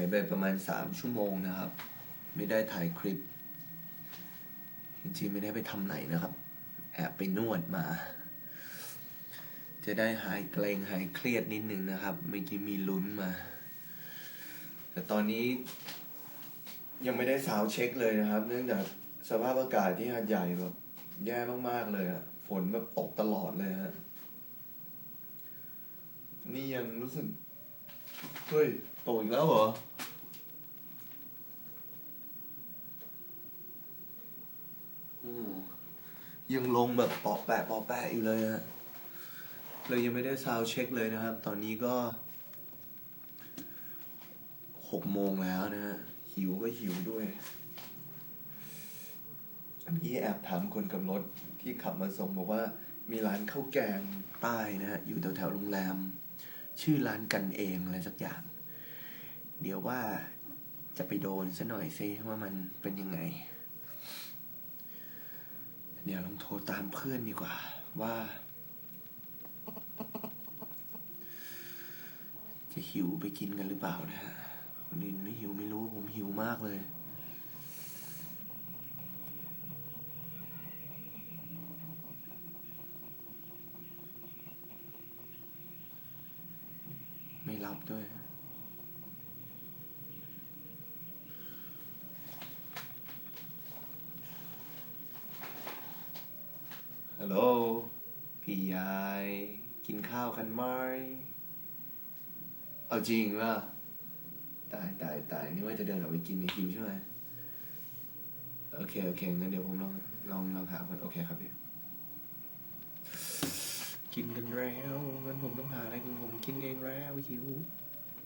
ายไปประมาณสามชั่วโมงนะครับ ไม่ได้ถ่ายคลิป จริงๆไม่ได้ไปทำไหนนะครับ แอบไปนวดมา จะได้หายเกรงหายเครียดนิดนึงนะครับเมื่อกี้มีลุ้นมา แต่ตอนนี้ยังไม่ได้สาวเช็คเลยนะครับ เนื่องจากสภาพอากาศที่หาดใหญ่แบบแย่มากๆเลยอะฝนแบบตกตลอดเลยฮะนี่ยังรู้สึกเฮ้ยตกอีกแล้วเหรอ ยังลงแบบปอแปะปอแปะอยู่เลยฮะเลยยังไม่ได้ซาวเช็คเลยนะครับ ตอนนี้ก็หกโมงแล้วนะฮะหิวก็หิวด้วย อันนี้แอบถามคนกับรถที่ขับมาส่งบอกว่ามีร้านข้าวแกงใต้นะฮะอยู่แถวแถวๆโรงแรม ชื่อร้านกันเองอะไรสักอย่าง เดี๋ยวว่าจะไปโดนซะหน่อยซิว่ามันเป็นยังไง เดี๋ยวลองโทรตามเพื่อนดีกว่า ว่า จะหิวไปกินกันหรือเปล่านะฮะคนอื่นไม่หิวไม่รู้ผมหิวมากเลย ไม่รับด้วย ฮัลโหลพี่ยาย กินข้าวกันไหมเอาจริงป่ะตายตายตายนี่ว่าจะเดินออกไปกินในคิวใช่ไหมโอเค โอเคงั้นเดี๋ยวผมลองลองลองถามกันโอเคครับพี่กินกันแล้วงั้นผมต้องหาอะไรของผมกินเองแล้วหิว